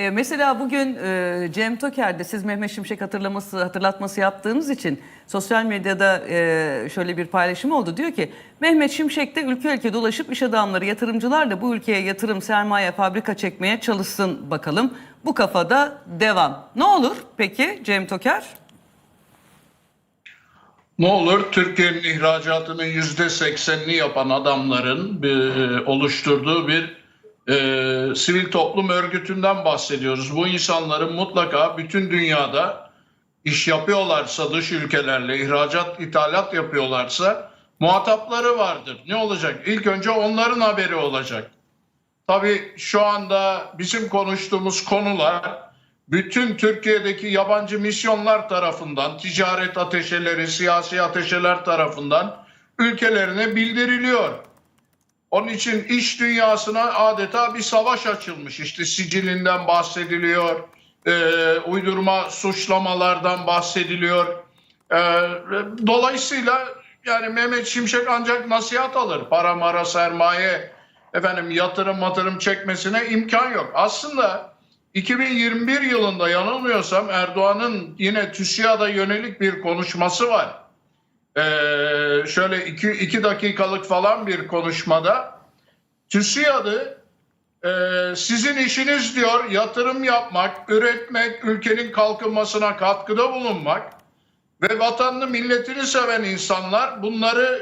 E, mesela bugün e, Cem Toker'de siz Mehmet Şimşek hatırlaması hatırlatması yaptığınız için sosyal medyada e, şöyle bir paylaşım oldu. Diyor ki Mehmet Şimşek de ülke ülke dolaşıp iş adamları, yatırımcılar da bu ülkeye yatırım, sermaye, fabrika çekmeye çalışsın bakalım. Bu kafada devam. Ne olur peki Cem Toker? Ne olur Türkiye'nin ihracatının yüzde seksenini yapan adamların e, oluşturduğu bir e, sivil toplum örgütünden bahsediyoruz. Bu insanların mutlaka bütün dünyada iş yapıyorlarsa dış ülkelerle ihracat, ithalat yapıyorlarsa muhatapları vardır. Ne olacak? İlk önce onların haberi olacak. Tabii şu anda bizim konuştuğumuz konular bütün Türkiye'deki yabancı misyonlar tarafından, ticaret ateşeleri, siyasi ateşeler tarafından ülkelerine bildiriliyor. Onun için iş dünyasına adeta bir savaş açılmış. İşte sicilinden bahsediliyor, e, uydurma suçlamalardan bahsediliyor. E, dolayısıyla yani Mehmet Şimşek ancak nasihat alır. Para mara sermaye efendim yatırım matırım çekmesine imkan yok. Aslında 2021 yılında yanılmıyorsam Erdoğan'ın yine TÜSİAD'a yönelik bir konuşması var. Ee, şöyle iki, iki dakikalık falan bir konuşmada TÜSİAD'ı e, sizin işiniz diyor yatırım yapmak, üretmek, ülkenin kalkınmasına katkıda bulunmak ve vatanını milletini seven insanlar bunları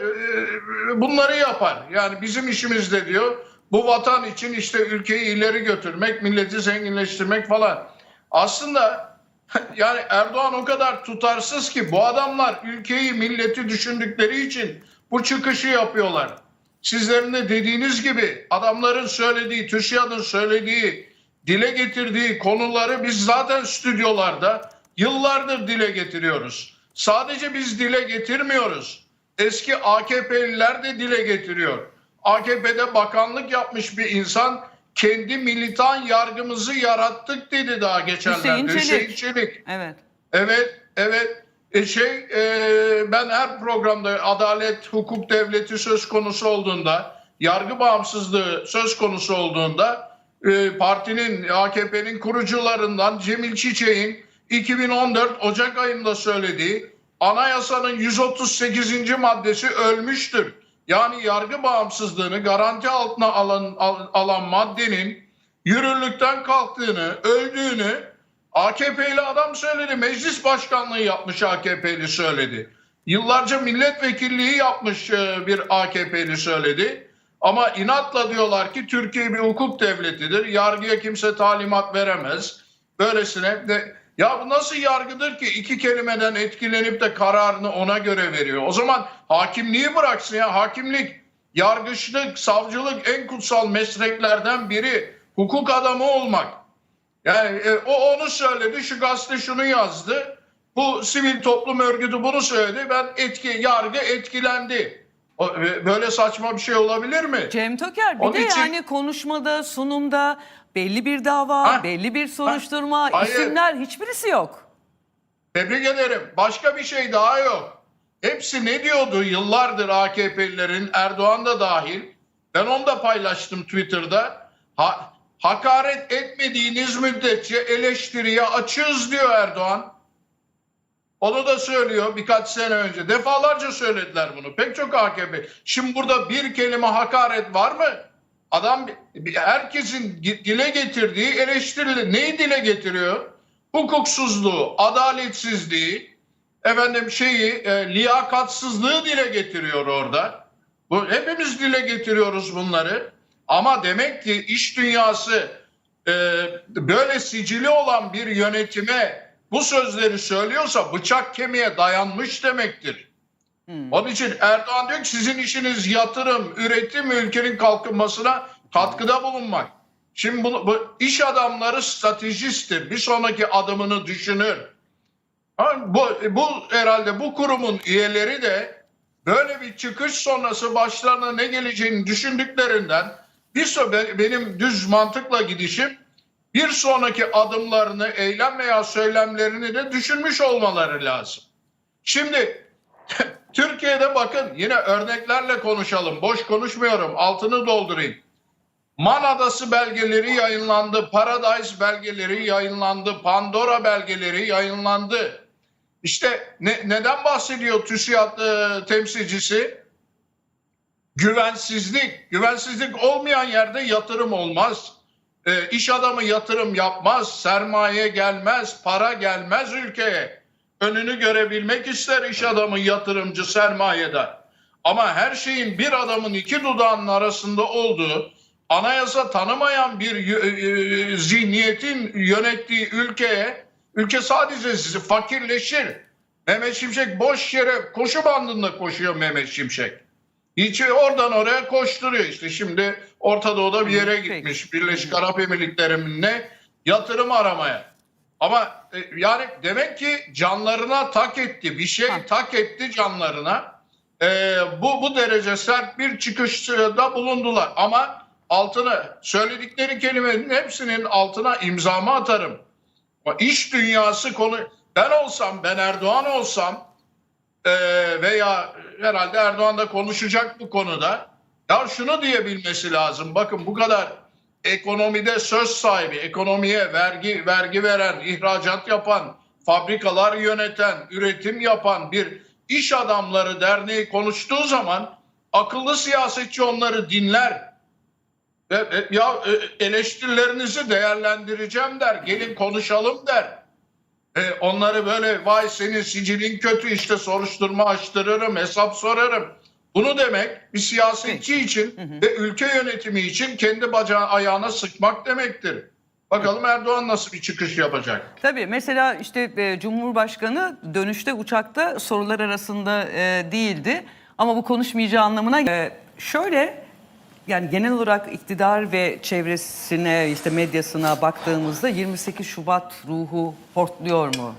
e, bunları yapar. Yani bizim işimiz de diyor bu vatan için işte ülkeyi ileri götürmek, milleti zenginleştirmek falan. Aslında yani Erdoğan o kadar tutarsız ki bu adamlar ülkeyi, milleti düşündükleri için bu çıkışı yapıyorlar. Sizlerin de dediğiniz gibi adamların söylediği, TÜSİAD'ın söylediği, dile getirdiği konuları biz zaten stüdyolarda yıllardır dile getiriyoruz. Sadece biz dile getirmiyoruz. Eski AKP'liler de dile getiriyor. AKP'de bakanlık yapmış bir insan kendi militan yargımızı yarattık dedi daha geçenlerde. Hüseyin Çelik. Çelik. Evet. Evet, evet. E şey, e, ben her programda adalet, hukuk devleti söz konusu olduğunda, yargı bağımsızlığı söz konusu olduğunda e, partinin, AKP'nin kurucularından Cemil Çiçek'in 2014 Ocak ayında söylediği anayasanın 138. maddesi ölmüştür. Yani yargı bağımsızlığını garanti altına alan, al- alan maddenin yürürlükten kalktığını, öldüğünü AKP'li adam söyledi. Meclis başkanlığı yapmış AKP'li söyledi. Yıllarca milletvekilliği yapmış e, bir AKP'li söyledi. Ama inatla diyorlar ki Türkiye bir hukuk devletidir. Yargıya kimse talimat veremez. Böylesine de ya bu nasıl yargıdır ki iki kelimeden etkilenip de kararını ona göre veriyor. O zaman hakimliği bıraksın ya hakimlik, yargıçlık, savcılık en kutsal mesleklerden biri. Hukuk adamı olmak. Yani e, o onu söyledi, şu gazete şunu yazdı. Bu sivil toplum örgütü bunu söyledi. Ben etki yargı etkilendi. E, böyle saçma bir şey olabilir mi? Cem Toker bir Onun de için- yani konuşmada, sunumda belli bir dava, Ha, belli bir soruşturma, hayır. isimler hiçbirisi yok. Tebrik ederim. Başka bir şey daha yok. Hepsi ne diyordu yıllardır AKP'lilerin, Erdoğan da dahil. Ben onu da paylaştım Twitter'da. Ha, hakaret etmediğiniz müddetçe eleştiriye açığız diyor Erdoğan. Onu da söylüyor birkaç sene önce. Defalarca söylediler bunu. Pek çok AKP. Şimdi burada bir kelime hakaret var mı? Adam herkesin dile getirdiği eleştirilir. Neyi dile getiriyor? Hukuksuzluğu, adaletsizliği, efendim şeyi, e, liyakatsızlığı dile getiriyor orada. Bu hepimiz dile getiriyoruz bunları. Ama demek ki iş dünyası e, böyle sicili olan bir yönetime bu sözleri söylüyorsa bıçak kemiğe dayanmış demektir. Onun için Erdoğan diyor ki sizin işiniz yatırım, üretim, ülkenin kalkınmasına katkıda bulunmak. Şimdi bu, bu iş adamları stratejisttir. Bir sonraki adımını düşünür. Ha, Bu, bu herhalde bu kurumun üyeleri de böyle bir çıkış sonrası başlarına ne geleceğini düşündüklerinden bir so be- benim düz mantıkla gidişim bir sonraki adımlarını, eylem veya söylemlerini de düşünmüş olmaları lazım. Şimdi Türkiye'de bakın yine örneklerle konuşalım. Boş konuşmuyorum. Altını doldurayım. Man Adası belgeleri yayınlandı, Paradise belgeleri yayınlandı, Pandora belgeleri yayınlandı. İşte ne, neden bahsediyor TÜSİAD e, temsilcisi? Güvensizlik. Güvensizlik olmayan yerde yatırım olmaz. E, iş adamı yatırım yapmaz, sermaye gelmez, para gelmez ülkeye. Önünü görebilmek ister iş adamı, yatırımcı, sermayedar. Ama her şeyin bir adamın iki dudağının arasında olduğu, anayasa tanımayan bir y- e, zihniyetin yönettiği ülkeye, ülke sadece fakirleşir. Mehmet Şimşek boş yere koşu bandında koşuyor Mehmet Şimşek. Hiç oradan oraya koşturuyor işte. Şimdi Orta Doğu'da bir yere gitmiş. Birleşik Arap Emirlikleri'ne yatırım aramaya. Ama e, yani demek ki canlarına tak etti. Bir şey Ha. tak etti canlarına. E, bu bu derece sert bir çıkışta bulundular. Ama altına söyledikleri kelimenin hepsinin altına imzamı atarım. İş dünyası konu ben olsam ben Erdoğan olsam e, veya herhalde Erdoğan da konuşacak bu konuda. Ya şunu diyebilmesi lazım. Bakın bu kadar ekonomide söz sahibi, ekonomiye vergi vergi veren, ihracat yapan, fabrikalar yöneten, üretim yapan bir iş adamları derneği konuştuğu zaman akıllı siyasetçi onları dinler. Ve, e, ya e, eleştirilerinizi değerlendireceğim der. Gelin konuşalım der. E, onları böyle vay senin sicilin kötü işte soruşturma açtırırım, hesap sorarım. Bunu demek bir siyasetçi için ve ülke yönetimi için kendi bacağı ayağına sıkmak demektir. Bakalım Erdoğan nasıl bir çıkış yapacak? Tabii mesela işte e, Cumhurbaşkanı dönüşte uçakta sorular arasında e, değildi. Ama bu konuşmayacağı anlamına e, şöyle yani genel olarak iktidar ve çevresine işte medyasına baktığımızda 28 Şubat ruhu hortluyor mu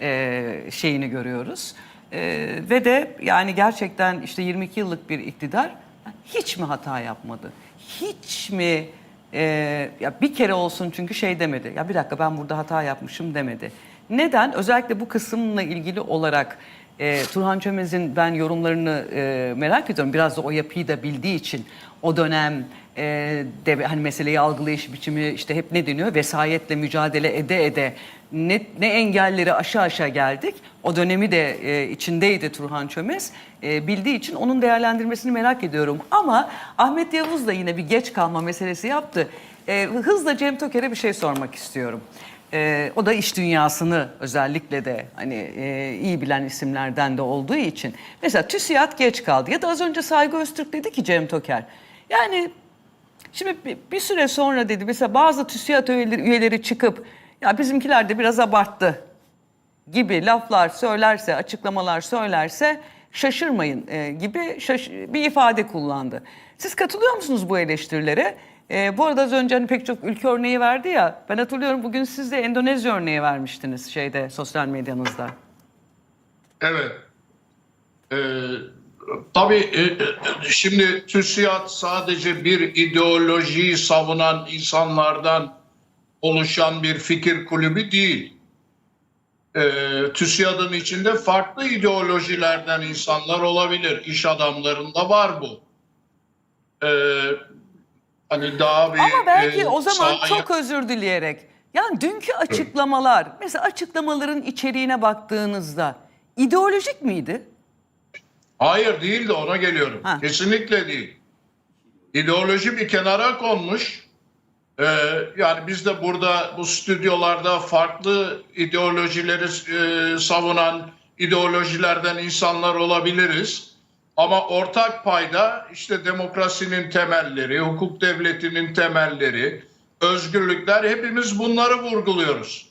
e, şeyini görüyoruz. E, ve de yani gerçekten işte 22 yıllık bir iktidar hiç mi hata yapmadı? Hiç mi e, ya bir kere olsun çünkü şey demedi. Ya bir dakika ben burada hata yapmışım demedi. Neden? Özellikle bu kısımla ilgili olarak e, Turhan Çömez'in ben yorumlarını e, merak ediyorum. Biraz da o yapıyı da bildiği için o dönem e, de hani meseleyi algılayış biçimi işte hep ne deniyor? Vesayetle mücadele ede ede ne, ne engelleri aşağı aşağı geldik. O dönemi de e, içindeydi Turhan Çömez. E, bildiği için onun değerlendirmesini merak ediyorum. Ama Ahmet Yavuz da yine bir geç kalma meselesi yaptı. E, hızla Cem Toker'e bir şey sormak istiyorum. E, o da iş dünyasını özellikle de hani e, iyi bilen isimlerden de olduğu için. Mesela TÜSİAD geç kaldı ya da az önce Saygı Öztürk dedi ki Cem Toker. Yani Şimdi bir, bir süre sonra dedi mesela bazı TÜSİAD üyeleri, üyeleri çıkıp ya bizimkiler de biraz abarttı gibi laflar söylerse, açıklamalar söylerse şaşırmayın e, gibi şaş- bir ifade kullandı. Siz katılıyor musunuz bu eleştirilere? E, bu arada az önce hani pek çok ülke örneği verdi ya. Ben hatırlıyorum bugün siz de Endonezya örneği vermiştiniz şeyde sosyal medyanızda. Evet. Ee, tabii e, e, şimdi TÜSİAD sadece bir ideolojiyi savunan insanlardan oluşan bir fikir kulübü değil. Ee, TÜSİAD'ın içinde farklı ideolojilerden insanlar olabilir. İş adamlarında var bu. Ee, hani daha bir Ama belki e, o zaman saha- çok özür dileyerek. Yani dünkü açıklamalar, mesela açıklamaların içeriğine baktığınızda ideolojik miydi? Hayır değil de ona geliyorum. Ha. Kesinlikle değil. İdeoloji bir kenara konmuş. Ee, yani biz de burada bu stüdyolarda farklı ideolojileri e, savunan ideolojilerden insanlar olabiliriz. Ama ortak payda işte demokrasinin temelleri, hukuk devletinin temelleri, özgürlükler hepimiz bunları vurguluyoruz.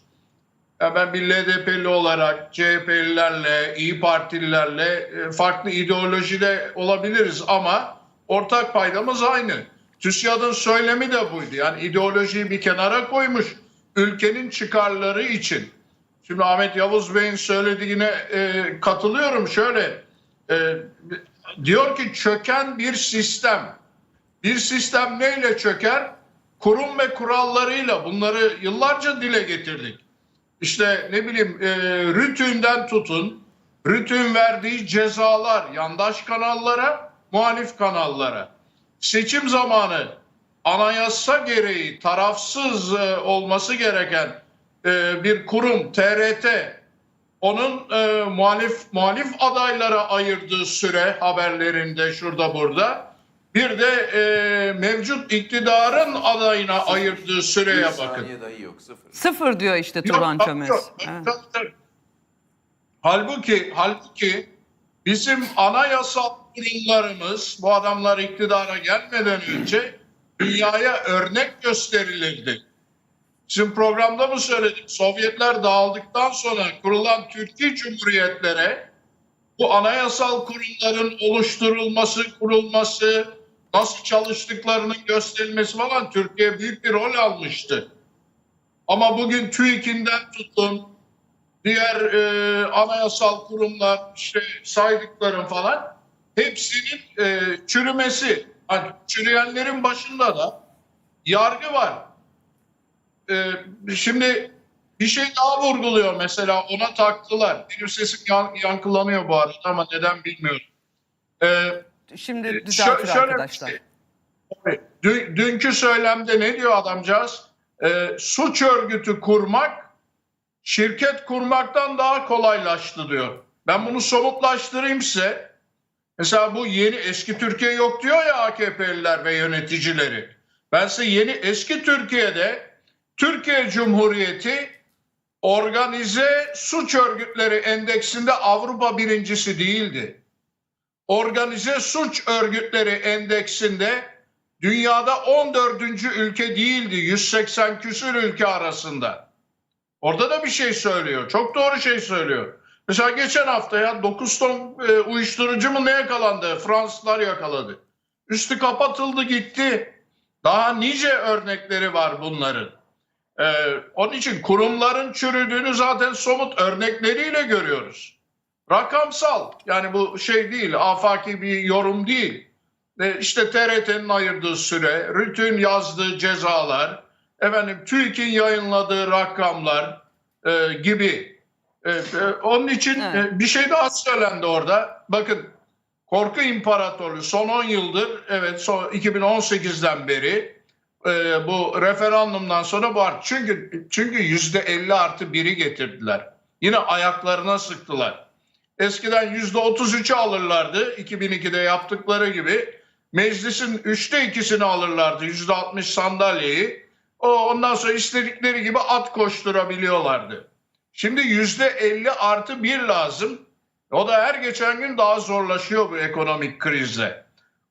Ya ben bir LDP'li olarak CHP'lilerle, İyi Partililerle e, farklı ideolojide olabiliriz ama ortak paydamız aynı. TÜSİAD'ın söylemi de buydu. Yani ideolojiyi bir kenara koymuş ülkenin çıkarları için. Şimdi Ahmet Yavuz Bey'in söylediğine e, katılıyorum. Şöyle e, diyor ki çöken bir sistem. Bir sistem neyle çöker? Kurum ve kurallarıyla bunları yıllarca dile getirdik. İşte ne bileyim e, rütünden tutun, rütün verdiği cezalar yandaş kanallara, muhalif kanallara. Seçim zamanı anayasa gereği tarafsız e, olması gereken e, bir kurum TRT onun e, muhalif muhalif adaylara ayırdığı süre haberlerinde şurada burada bir de e, mevcut iktidarın adayına ayırdığı süreye Bir bakın. dahi yok sıfır. Sıfır diyor işte Turan Çömez. Evet. Halbuki halbuki bizim anayasal kurumlarımız bu adamlar iktidara gelmeden önce dünyaya örnek gösterilirdi. Sizin programda mı söyledim? Sovyetler dağıldıktan sonra kurulan Türkiye Cumhuriyetlere bu anayasal kurumların oluşturulması, kurulması, nasıl çalıştıklarının gösterilmesi falan Türkiye büyük bir rol almıştı. Ama bugün TÜİK'inden tutun, diğer e, anayasal kurumlar işte saydıklarım falan hepsinin e, çürümesi. Hani çürüyenlerin başında da yargı var. E, şimdi bir şey daha vurguluyor mesela ona taktılar. Benim sesim yan- yankılanıyor bu arada ama neden bilmiyorum. E, Şimdi Şö- düzeltir bir arkadaşlar. şey. Dün- dünkü söylemde ne diyor adamcağız? Ee, suç örgütü kurmak şirket kurmaktan daha kolaylaştı diyor. Ben bunu somutlaştırayım size. Mesela bu yeni eski Türkiye yok diyor ya AKP'liler ve yöneticileri. Ben size yeni eski Türkiye'de Türkiye Cumhuriyeti organize suç örgütleri endeksinde Avrupa birincisi değildi organize suç örgütleri endeksinde dünyada 14. ülke değildi 180 küsür ülke arasında. Orada da bir şey söylüyor. Çok doğru şey söylüyor. Mesela geçen hafta ya 9 ton e, uyuşturucu mu ne yakalandı? Fransızlar yakaladı. Üstü kapatıldı gitti. Daha nice örnekleri var bunların. Ee, onun için kurumların çürüdüğünü zaten somut örnekleriyle görüyoruz rakamsal yani bu şey değil afaki bir yorum değil. E, işte TRT'nin ayırdığı süre, RTÜK'ün yazdığı cezalar, efendim TÜİK'in yayınladığı rakamlar e, gibi. E, e, onun için Evet. e, bir şey daha söylendi orada. Bakın korku imparatorluğu son 10 yıldır evet son 2018'den beri e, bu referandumdan sonra bu art. Çünkü çünkü yüzde 50 artı 1'i getirdiler. Yine ayaklarına sıktılar. Eskiden yüzde 33'ü alırlardı 2002'de yaptıkları gibi. Meclisin üçte ikisini alırlardı yüzde 60 sandalyeyi. O ondan sonra istedikleri gibi at koşturabiliyorlardı. Şimdi yüzde 50 artı 1 lazım. O da her geçen gün daha zorlaşıyor bu ekonomik krizle.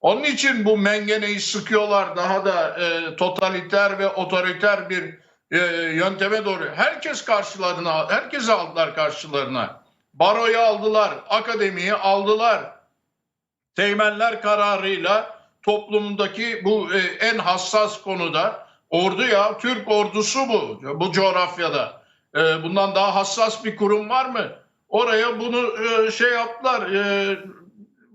Onun için bu mengeneyi sıkıyorlar daha da e, totaliter ve otoriter bir e, yönteme doğru. Herkes karşılarına, herkesi aldılar karşılarına. Baroyu aldılar, akademiyi aldılar. Teğmenler kararıyla toplumdaki bu e, en hassas konuda ordu ya Türk ordusu bu bu coğrafyada. E, bundan daha hassas bir kurum var mı? Oraya bunu e, şey yaptılar. e,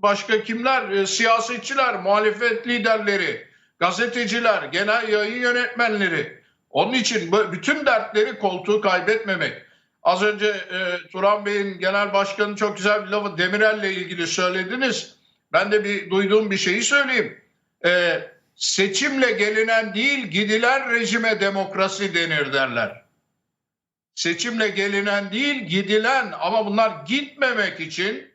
başka kimler? E, siyasetçiler, muhalefet liderleri, gazeteciler, genel yayın yönetmenleri. Onun için bütün dertleri koltuğu kaybetmemek. Az önce e, Turan Bey'in genel başkanı çok güzel bir lafı Demirel'le ilgili söylediniz. Ben de bir duyduğum bir şeyi söyleyeyim. E, seçimle gelinen değil gidilen rejime demokrasi denir derler. Seçimle gelinen değil gidilen ama bunlar gitmemek için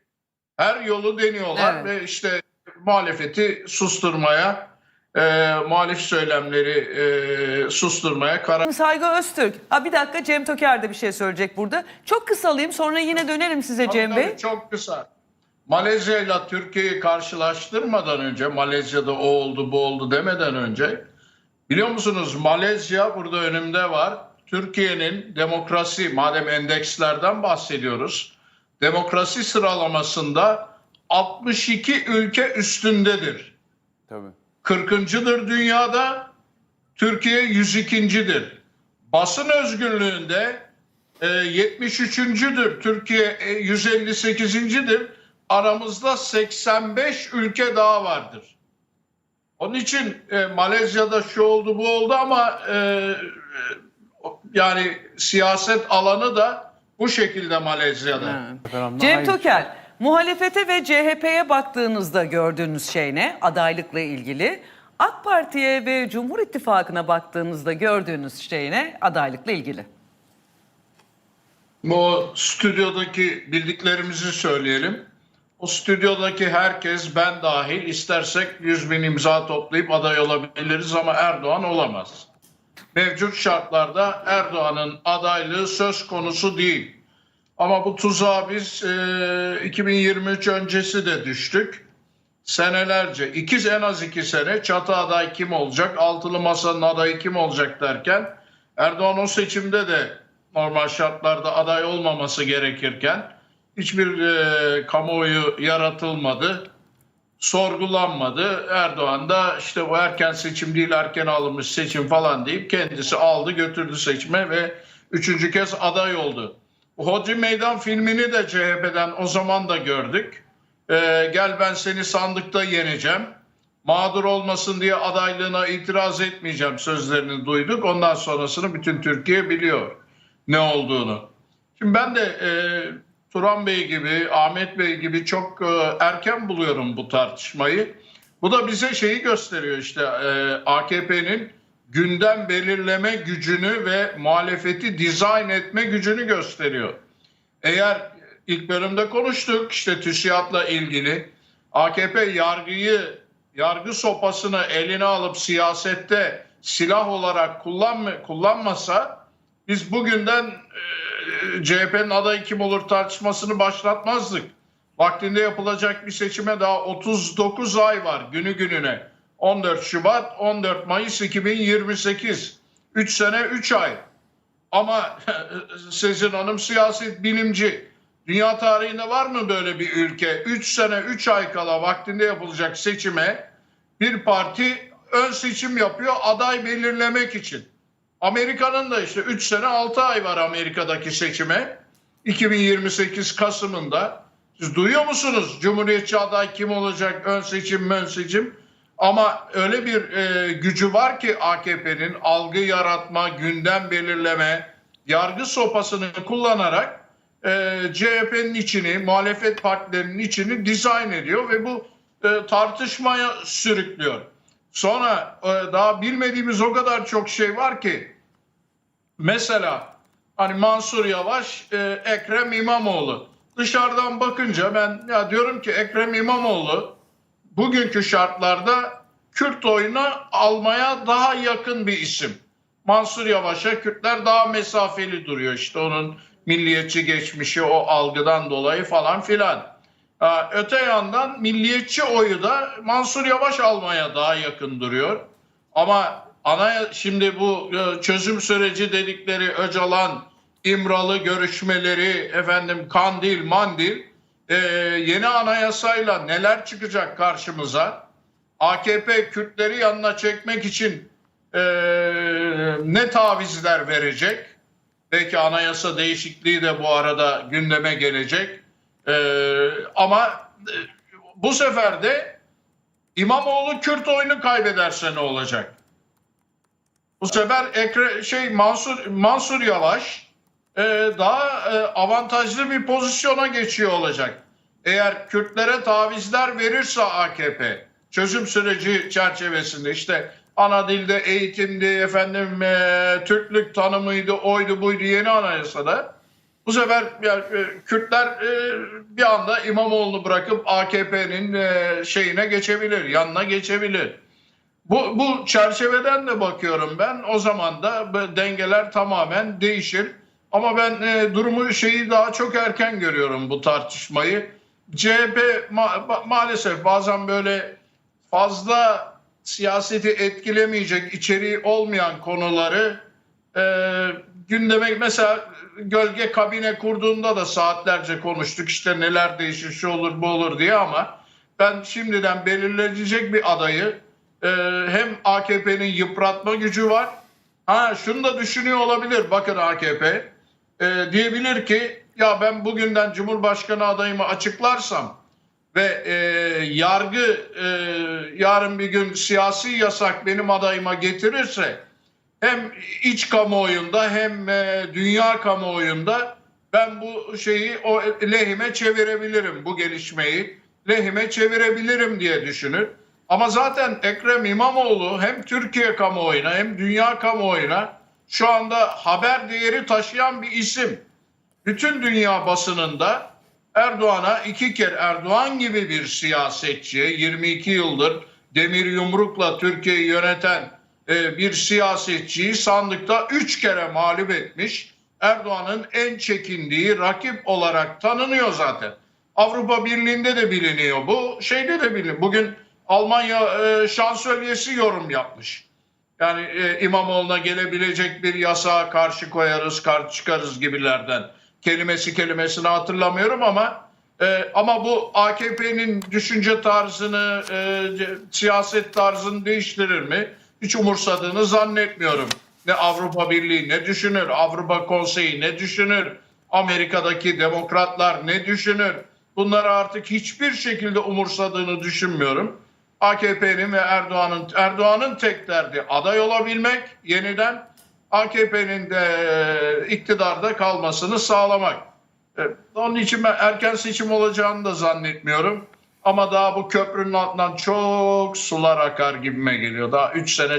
her yolu deniyorlar Evet. ve işte muhalefeti susturmaya, e, muhalif söylemleri e, susturmaya karar Saygı Öztürk. Ha bir dakika Cem Toker de bir şey söyleyecek burada. Çok kısa alayım sonra yine dönerim size Cem Tabii, Bey. tabii, Çok kısa. Malezya ile Türkiye'yi karşılaştırmadan önce, Malezya'da o oldu bu oldu demeden önce biliyor musunuz Malezya burada önümde var. Türkiye'nin demokrasi, madem endekslerden bahsediyoruz, demokrasi sıralamasında 62 ülke üstündedir. Tabii. 40.dır dünyada, Türkiye 102.dir. Basın özgürlüğünde e, 73.'dür, Türkiye e, 158.'dir. Aramızda 85 ülke daha vardır. Onun için e, Malezya'da şu oldu bu oldu ama e, e, yani siyaset alanı da bu şekilde Malezya'da. Cem. Toker, muhalefete ve CHP'ye baktığınızda gördüğünüz şey ne? Adaylıkla ilgili. AK Parti'ye ve Cumhur İttifakı'na baktığınızda gördüğünüz şey ne adaylıkla ilgili? Bu stüdyodaki bildiklerimizi söyleyelim. O stüdyodaki herkes ben dahil istersek 100 bin imza toplayıp aday olabiliriz ama Erdoğan olamaz. Mevcut şartlarda Erdoğan'ın adaylığı söz konusu değil. Ama bu tuzağa biz e, 2023 öncesi de düştük. Senelerce, iki, en az iki sene çatı aday kim olacak, altılı masanın adayı kim olacak derken Erdoğan o seçimde de normal şartlarda aday olmaması gerekirken hiçbir e, kamuoyu yaratılmadı, sorgulanmadı. Erdoğan da işte bu erken seçim değil erken alınmış seçim falan deyip kendisi aldı götürdü seçime ve üçüncü kez aday oldu. Hodri Meydan filmini de CHP'den o zaman da gördük. Ee, gel ben seni sandıkta yeneceğim. Mağdur olmasın diye adaylığına itiraz etmeyeceğim sözlerini duyduk. Ondan sonrasını bütün Türkiye biliyor ne olduğunu. Şimdi ben de e, Turan Bey gibi, Ahmet Bey gibi çok e, erken buluyorum bu tartışmayı. Bu da bize şeyi gösteriyor işte e, AKP'nin gündem belirleme gücünü ve muhalefeti dizayn etme gücünü gösteriyor. Eğer ilk bölümde konuştuk işte TÜSİAD'la ilgili AKP yargıyı yargı sopasını eline alıp siyasette silah olarak kullanma, kullanmasa biz bugünden e, CHP'nin adayı kim olur tartışmasını başlatmazdık. Vaktinde yapılacak bir seçime daha 39 ay var günü gününe. 14 Şubat, 14 Mayıs 2028. 3 sene 3 ay. Ama Sezin Hanım siyaset bilimci. Dünya tarihinde var mı böyle bir ülke? 3 sene 3 ay kala vaktinde yapılacak seçime bir parti ön seçim yapıyor aday belirlemek için. Amerika'nın da işte 3 sene 6 ay var Amerika'daki seçime. 2028 Kasım'ında. Siz duyuyor musunuz? Cumhuriyetçi aday kim olacak? Ön seçim, ön seçim. Ama öyle bir e, gücü var ki AKP'nin algı yaratma, gündem belirleme, yargı sopasını kullanarak e, CHP'nin içini, muhalefet partilerinin içini dizayn ediyor ve bu e, tartışmaya sürüklüyor. Sonra e, daha bilmediğimiz o kadar çok şey var ki mesela hani Mansur Yavaş, e, Ekrem İmamoğlu. Dışarıdan bakınca ben ya diyorum ki Ekrem İmamoğlu bugünkü şartlarda Kürt oyunu almaya daha yakın bir isim. Mansur Yavaş'a Kürtler daha mesafeli duruyor işte onun milliyetçi geçmişi o algıdan dolayı falan filan. Ha, Öte yandan milliyetçi oyu da Mansur Yavaş almaya daha yakın duruyor. Ama ana şimdi bu e, çözüm süreci dedikleri Öcalan, İmralı görüşmeleri, efendim Kandil, Mandil e, yeni anayasayla neler çıkacak karşımıza? AKP Kürtleri yanına çekmek için e, ne tavizler verecek? Belki anayasa değişikliği de bu arada gündeme gelecek. Ee, ama e, bu sefer de İmamoğlu Kürt oyunu kaybederse ne olacak? Bu sefer Ekre, şey Mansur Mansur Yavaş e, daha e, avantajlı bir pozisyona geçiyor olacak. Eğer Kürtlere tavizler verirse AKP çözüm süreci çerçevesinde işte ana dilde eğitimdi efendim e, Türklük tanımıydı oydu buydu yeni anayasada bu sefer yani, e, Kürtler e, bir anda İmamoğlu'nu bırakıp AKP'nin e, şeyine geçebilir, yanına geçebilir. Bu, bu çerçeveden de bakıyorum ben. O zaman da dengeler tamamen değişir. Ama ben e, durumu şeyi daha çok erken görüyorum bu tartışmayı. CHP ma- ma- maalesef bazen böyle fazla siyaseti etkilemeyecek içeriği olmayan konuları e, gündeme mesela gölge kabine kurduğunda da saatlerce konuştuk. İşte neler değişir şu olur bu olur diye ama ben şimdiden belirlenecek bir adayı e, hem AKP'nin yıpratma gücü var. Ha şunu da düşünüyor olabilir bakın AKP e, diyebilir ki ya ben bugünden Cumhurbaşkanı adayımı açıklarsam ve e, yargı e, yarın bir gün siyasi yasak benim adayıma getirirse hem iç kamuoyunda hem e, dünya kamuoyunda ben bu şeyi o lehime çevirebilirim bu gelişmeyi lehime çevirebilirim diye düşünür. Ama zaten Ekrem İmamoğlu hem Türkiye kamuoyuna hem dünya kamuoyuna şu anda haber değeri taşıyan bir isim. Bütün dünya basınında Erdoğan'a iki kere Erdoğan gibi bir siyasetçiye 22 yıldır demir yumrukla Türkiye'yi yöneten e, bir siyasetçiyi sandıkta üç kere mağlup etmiş. Erdoğan'ın en çekindiği rakip olarak tanınıyor zaten. Avrupa Birliği'nde de biliniyor bu. Şeyde de biliniyor. Bugün Almanya e, şansölyesi yorum yapmış. Yani e, İmamoğlu'na gelebilecek bir yasağa karşı koyarız, karşı çıkarız gibilerden. Kelimesi kelimesini hatırlamıyorum ama e, ama bu AKP'nin düşünce tarzını, e, siyaset tarzını değiştirir mi? Hiç umursadığını zannetmiyorum. Ne Avrupa Birliği ne düşünür, Avrupa Konseyi ne düşünür, Amerika'daki demokratlar ne düşünür? Bunları artık hiçbir şekilde umursadığını düşünmüyorum. AKP'nin ve Erdoğan'ın Erdoğan'ın tek derdi aday olabilmek yeniden AKP'nin de e, iktidarda kalmasını sağlamak. E, Onun için ben erken seçim olacağını da zannetmiyorum. Ama daha bu köprünün altından çok sular akar gibime geliyor. Daha 3 sene